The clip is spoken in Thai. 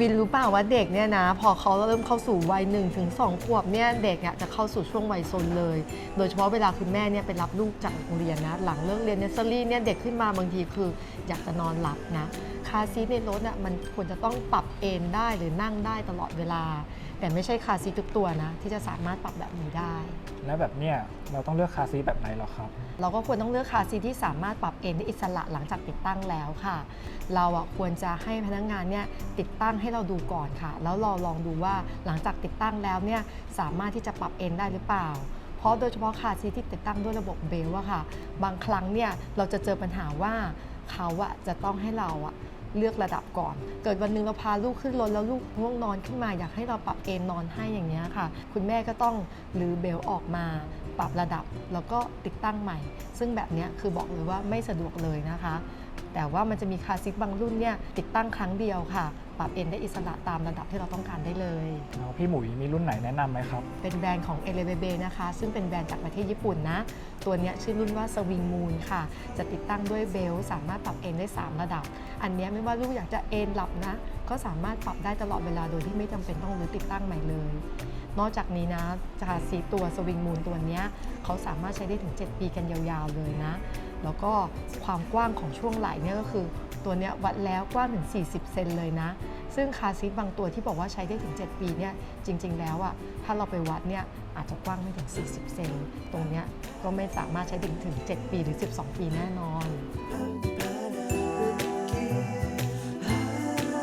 วินรู้เปล่าว่าเด็กเนี่ยนะ พอเขาเริ่มเข้าสู่วัยหนึ่งถึงสองขวบเนี่ยเด็กจะเข้าสู่ช่วงวัยซนเลย โดยเฉพาะเวลาคุณแม่เนี่ยไปรับลูกจากโรงเรียนนะ หลังเลิกเรียนเนสเซอรี่เนี่ยเด็กขึ้นมาบางทีคืออยากจะนอนหลับนะคาซีทในรถอะมันควรจะต้องปรับเอนได้หรือนั่งได้ตลอดเวลา แต่ไม่ใช่คาร์ซีททุกตัวนะ ที่จะสามารถปรับแบบนี้ได้ แล้วแบบเนี้ยเราต้องเลือกคาร์ซีทแบบไหนเหรอครับ เราก็ควรต้องเลือกคาร์ซีทที่สามารถปรับเอนได้อิสระหลังจากติดตั้งแล้วค่ะ เราอะควรจะให้พนักงานเนี่ยติดตั้งให้เราดูก่อนค่ะ แล้วเราลองดูว่าหลังจากติดตั้งแล้วเนี่ยสามารถที่จะปรับเอนได้หรือเปล่า เพราะโดยเฉพาะคาร์ซีทที่ติดตั้งด้วยระบบเบลอะค่ะ บางครั้งเนี่ยเราจะเจอปัญหาว่าเขาอะจะต้องให้เราอะ เลือกระดับก่อน เกิดวันหนึงเราพาลูกขึ้นรถแล้วลูกง่วงนอนขึ้นมาอยากให้เราปรับเอนนอนให้อย่างนี้ค่ะ คุณแม่ก็ต้องรื้อเบลออกมา ปรับระดับแล้วก็ติดตั้งใหม่ ซึ่งแบบนี้คือบอกเลยว่าไม่สะดวกเลยนะคะ แต่ว่ามันจะมีคาร์ซิกบางรุ่นเนี่ยติดตั้งครั้งเดียวค่ะ ปรับเอนได้อิสระตามระดับที่เราต้องการได้เลย แล้วพี่หมุยมีรุ่นไหนแนะนำไหมครับ เป็นแบรนด์ของ e l e v a b e นะคะ ซึ่งเป็นแบรนด์จากประเทศญี่ปุ่นนะ ตัวเนี้ยชื่อรุ่นว่า Swing Moon ค่ะ จะติดตั้งด้วยเบลสามารถปรับเอนได้ 3 ระดับ อันเนี้ยไม่ว่าลูกอยากจะเอนหลับนะ ก็สามารถปรับได้ตลอดเวลาโดยที่ไม่จำเป็นต้องรื้อติดตั้งใหม่เลย นอกจากนี้นะจาสีตัว Swing Moon ตัวเนี้ยเขาสามารถใช้ได้ถึง 7 ปีกันยาวๆเลยนะ แล้วก็ความกว้างของช่วงไหล่เนี่ยก็คือตัวเนี้ยวัดแล้วกว้างถึง 40 เซนเลยนะ ซึ่งคาซีทบางตัวที่บอกว่าใช้ได้ถึง 7 ปีเนี่ยจริง ๆ แล้วอะ่ะถ้าเราไปวัดเนี่ยอาจจะกว้างไม่ถึง 40 เซนตรงเนี้ยก็ไม่สามารถใช้ถึงถึง 7 ปีหรือ 12 ปีแน่นอน